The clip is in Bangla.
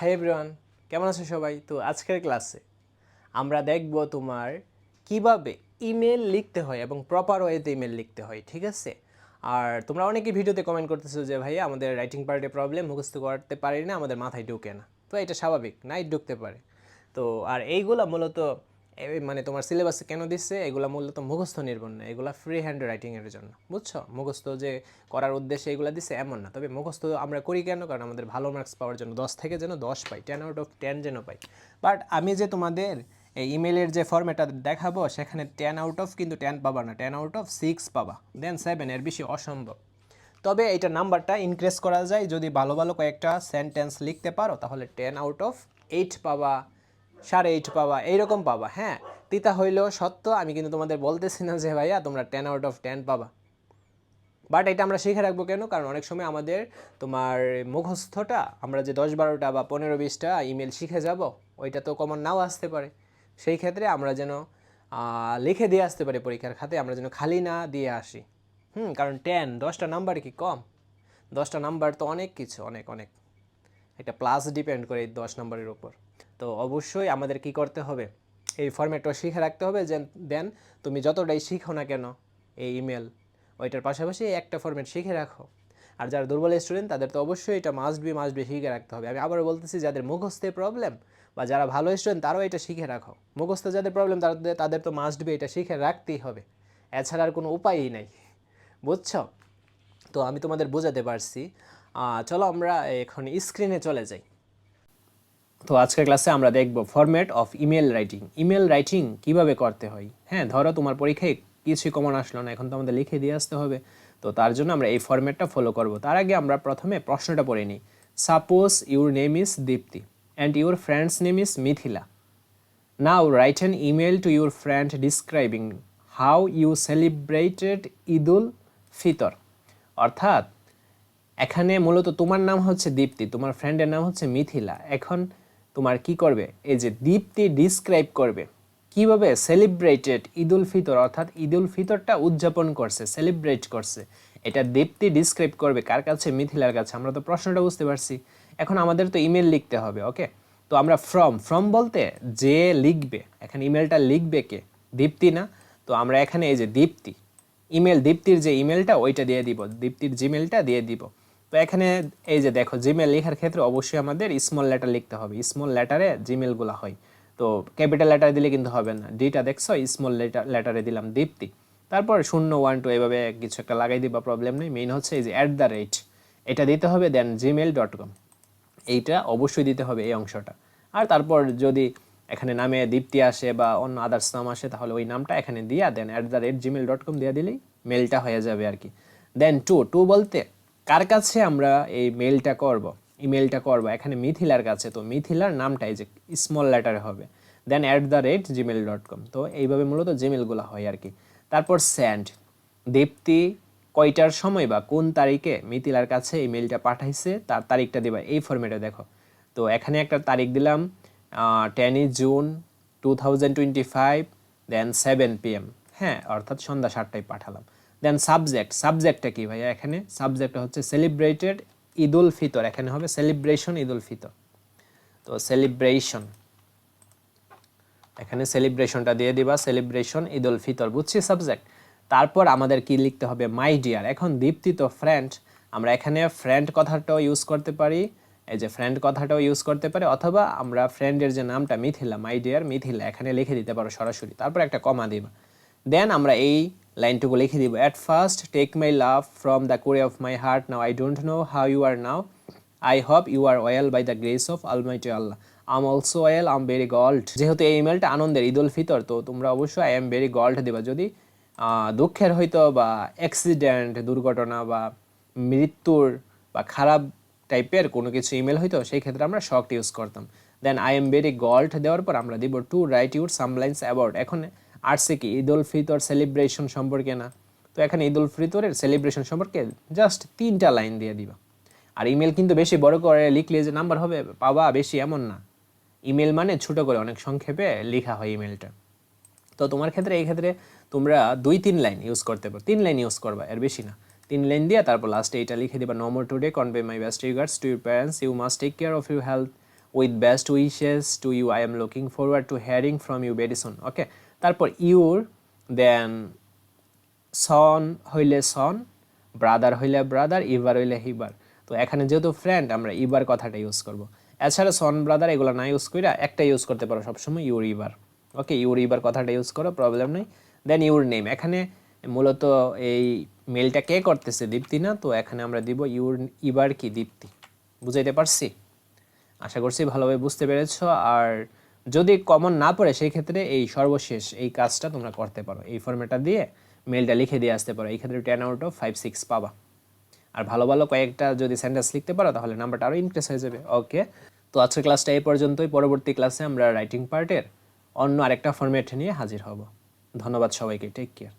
হাই এভরিওয়ান কেমন আছো সবাই? তো আজকের ক্লাসে আমরা দেখব তোমার কীভাবে ইমেল লিখতে হয় এবং প্রপার ওয়েতে ইমেল লিখতে হয়, ঠিক আছে? আর তোমরা অনেকেই ভিডিওতে কমেন্ট করতেছো যে, ভাইয়া, আমাদের রাইটিং পার্টে প্রবলেম মুখস্থ করতে পারি না, আমাদের মাথায় ঢুকে না। তো এটা স্বাভাবিক নাই ঢুকতে পারে। তো, আর এইগুলা মূলত মানে তোমার সিলেবাসে কেন দিচ্ছে এগুলা মূলত মুখস্থ নির্ভর না। এগুলা ফ্রি হ্যান্ড রাইটিংয়ের জন্য, বুঝছ? মুখস্থ যে করার উদ্দেশ্যে এগুলা দিচ্ছে এমন না। তবে মুখস্থ আমরা করি কেন? কারণ আমাদের ভালো মার্কস পাওয়ার জন্য দশ থেকে যেন দশ পাই টেন আউট অফ টেন যেন পাই। বাট আমি যে তোমাদের এই ইমেলের যে ফর্মেটটা দেখাবো, সেখানে টেন আউট অফ কিন্তু টেন পাবা না। টেন আউট অফ সিক্স পাবা। দেন সেভেন এর বেশি অসম্ভব। তবে এটা নাম্বারটা ইনক্রিজ করা যায়। যদি ভালো ভালো কয়েকটা সেন্টেন্স লিখতে পারো, তাহলে টেন আউট অফ এইট পাবা। সাড়ে এইট পাবা, এইরকম পাবা হ্যাঁ? তিতা হইলেও সত্য, আমি কিন্তু তোমাদের বলতেছি না যে ভাইয়া তোমরা টেন আউট অফ টেন পাবা। বাট এটা আমরা শিখে রাখব কেন? কারণ অনেক সময় আমাদের তোমার মুখস্থটা, আমরা যে দশ বারোটা বা পনেরো বিশটা ইমেল শিখে যাব, ওইটা তো কমন নাও আসতে পারে। সেই ক্ষেত্রে আমরা যেন লিখে দিয়ে আসতে পারি পরীক্ষার খাতে, আমরা যেন খালি না দিয়ে আসি। হুম, কারণ টেন দশটা নাম্বার কি কম? দশটা নাম্বার তো অনেক কিছু, অনেক অনেক। একটা প্লাস ডিপেন্ড করে এই দশ নম্বরের উপর। তো অবশ্যই আমাদের কি করতে হবে? এই ফর্ম্যাটটা শিখে রাখতে হবে যে, দেন তুমি যতটাই শিখো না কেন এই ইমেল ওইটার পাশাপাশি একটা ফর্ম্যাট শিখে রাখো। আর যারা দুর্বল স্টুডেন্ট তাদের তো অবশ্যই এটা মাস্ট বি মাস্ট বি শিখে রাখতে হবে। আমি আবারও বলতেছি, যাদের মুখস্থে প্রবলেম বা যারা ভালো স্টুডেন্ট তারাও এটা শিখে রাখো। মুখস্থে যাদের প্রবলেম তাদের তাদের তো মাস্ট বি এটা শিখে রাখতেই হবে। এছাড়া আর কোনো উপায়ই নাই। বুঝছ? তো আমি তোমাদের বোঝাতে পারছি। চলো আমরা এখন স্ক্রিনে চলে যাই। তো আজকের ক্লাসে আমরা দেখব format of email writing email writing কীভাবে করতে হয়? হ্যাঁ ধরো তোমার পরীক্ষায় কিছুই কমন আসলো না, এখন তো আমাদের লিখে দিয়ে আসতে হবে। তো তার জন্য আমরা এই ফরম্যাটটা ফলো করব। তার আগে আমরা প্রথমে প্রশ্নটা পড়ে নিই। Suppose your name is Dipti and your friend's name is Mithila Now write an email to your friend describing how you celebrated Idul Fitr অর্থাৎ, এখানে মূলত তোমার নাম হচ্ছে দীপ্তি তোমার ফ্রেন্ডের নাম হচ্ছে মিথিলা এখন তোমার কি করবে? এই যে দীপ্তি ডিসক্রাইব করবে। কীভাবে সেলিব্রেটেড ঈদুল ফিতর, অর্থাৎ ঈদুল ফিতরটা উদযাপন করছে সেলিব্রেট করছে, এটা দীপ্তি ডিসক্রাইব করবে। কার কাছে? মিথিলার কাছে। আমরা তো প্রশ্নটা বুঝতে পারছি। এখন আমাদের তো ইমেল লিখতে হবে ওকে তো আমরা ফ্রম ফ্রম বলতে যে লিখবে, এখানে ইমেলটা লিখবে কে? দীপ্তি না? তো আমরা এখানে এই যে দীপ্তি ইমেল দীপ্তির যে ইমেলটা ওইটা দিয়ে দিব, দীপ্তির জিমেলটা দিয়ে দিব। তো এখানে এই যে দেখো জিমেল লেখার ক্ষেত্রে অবশ্যই আমাদের স্মল লেটার লিখতে হবে। স্মল লেটারে জিমেলগুলো হয়। তো ক্যাপিটাল লেটার দিলে কিন্তু হবে না। ডিটা দেখছ স্মল লেটার লেটারে দিলাম দীপ্তি। তারপর শূন্য ওয়ান টু এভাবে কিছু একটা লাগাই দিবা প্রবলেম নেই। মেইন হচ্ছে এই যে অ্যাট দ্য রেট এটা দিতে হবে দেন জিমেল ডট কম এইটা অবশ্যই দিতে হবে এই অংশটা। আর তারপর যদি এখানে নামে দীপ্তি আসে বা অন্য আদার্স নাম আসে, তাহলে ওই নামটা এখানে দিয়া then at the rate Gmail dot com দিয়ে দিলেই মেলটা হয়ে যাবে আর কি। দেন টু টু বলতে কার কাছে আমরা এই মেলটা করব? ইমেলটা করব। এখানে মিথিলার কাছে। তো মিথিলার নামটা এই যে স্মল লেটারে হবে। Then at the rate Gmail dot com তো এইভাবে মূলত জিমেলগুলো হয় আর কি। তারপর স্যান্ড দীপ্তি, কয়টার সময় বা কোন তারিখে মিথিলার কাছে এই মেলটা পাঠাইছে, তার তারিখটা দিবা। এই ফরম্যাটে দেখো। তো এখানে একটা তারিখ দিলাম টেনই June two thousand twenty five then seven PM হ্যাঁ অর্থাৎ সন্ধ্যা সাতটায় পাঠালাম। দেন সাবজেক্ট সাবজেক্টটা কি ভাইয়া এখানে? সাবজেক্টটা হচ্ছে সেলিব্রেটেড ঈদ উল ফিতর, এখানে হবে সেলিব্রেশন ঈদ উল ফিতর। তো সেলিব্রেশন এখানে সেলিব্রেশনটা দিয়ে দিবা সেলিব্রেশন ঈদ উল ফিতর, বুঝছি সাবজেক্ট তারপর আমাদের কি লিখতে হবে? মাই ডিয়ার এখন দীপ্তি তো ফ্রেন্ড আমরা এখানে ফ্রেন্ড কথাটাও ইউজ করতে পারি, এই যে ফ্রেন্ড কথাটাও ইউজ করতে পারি, অথবা আমরা ফ্রেন্ডের যে নামটা মিথিলা মাই ডিয়ার মিথিলা, এখানে লিখে দিতে পারো সরাসরি, তারপর একটা কমা দিবা। দেন আমরা এই লাইনটুকু লিখে দিব at first take my love from the core of my heart now I don't know how you are now I hope you are well by the grace of almighty Allah I'm also well I'm very glad যেহেতু এই ইমেলটা আনন্দের ঈদ উল ফিতর, তো তোমরা অবশ্যই আই এম ভেরি গল্ড দেবা। যদি দুঃখের হয়তো বা অ্যাক্সিডেন্ট দুর্ঘটনা বা মৃত্যুর বা খারাপ টাইপের কোনো কিছু ইমেল হইতো সেই ক্ষেত্রে আমরা শকট ইউজ করতাম। Then I am very glad দেওয়ার পর আমরা দিব to write your some lines about এখন আসছে কি? ঈদ উল ফিতর সেলিব্রেশন সম্পর্কে না। তো এখানে ঈদ উল ফিতরের সেলিব্রেশন সম্পর্কে জাস্ট তিনটা লাইন দিয়ে দিবা। আর ইমেল কিন্তু বেশি বড় করে লিখলে যে নাম্বার হবে পাবা বেশি এমন না। ইমেল মানে ছোট করে অনেক সংক্ষেপে লেখা হয় ইমেলটা তো তোমার ক্ষেত্রে, এই ক্ষেত্রে তোমরা দুই, তিন লাইন ইউজ করতে পারো। তিন লাইন ইউজ করবা, এর বেশি না। তিন লাইন দিয়ে তারপর লাস্টে এটা লিখে দিবা number today convey my best regards to your parents you must take care of your health with best wishes to you I am looking forward to hearing from you very soon okay তারপর ইউর দেন সন হইলে সন ব্রাদার হইলে ব্রাদার ইবার হইলে হিবার তো এখানে যেহেতু ফ্রেন্ড আমরা ইবার কথাটা ইউজ করব। এছাড়া সন ব্রাদার এগুলো না ইউজ কইরা একটা ইউজ করতে পারো সবসময় ইউর ইবার ওকে, ইউর ইবার কথাটা ইউজ করো প্রবলেম নেই। দেন ইউর নেম এখানে মূলত এই মেলটা কে করতেছে দীপ্তি না? তো এখানে আমরা দিব ইউর ইবার কি দীপ্তি। বুঝাইতে পারছি? আশা করছি ভালোভাবে বুঝতে পেরেছ। আর যদি কমন না পড়ে, সেই ক্ষেত্রে এই সর্বশেষ এই কাজটা তোমরা করতে পারো। এই ফর্মেটটা দিয়ে মেলটা লিখে দিয়ে আসতে পারো। এই ক্ষেত্রে ten out of five six পাবা। আর ভালো ভালো কয়েকটা যদি সেন্টেন্স লিখতে পারো, তাহলে নাম্বারটা আরও ইনক্রিজ হয়ে যাবে। ওকে তো আজকের ক্লাসটা এই পর্যন্তই। পরবর্তী ক্লাসে আমরা রাইটিং পার্টের অন্য আরেকটা ফর্মেট নিয়ে হাজির হব। ধন্যবাদ সবাইকে। Take care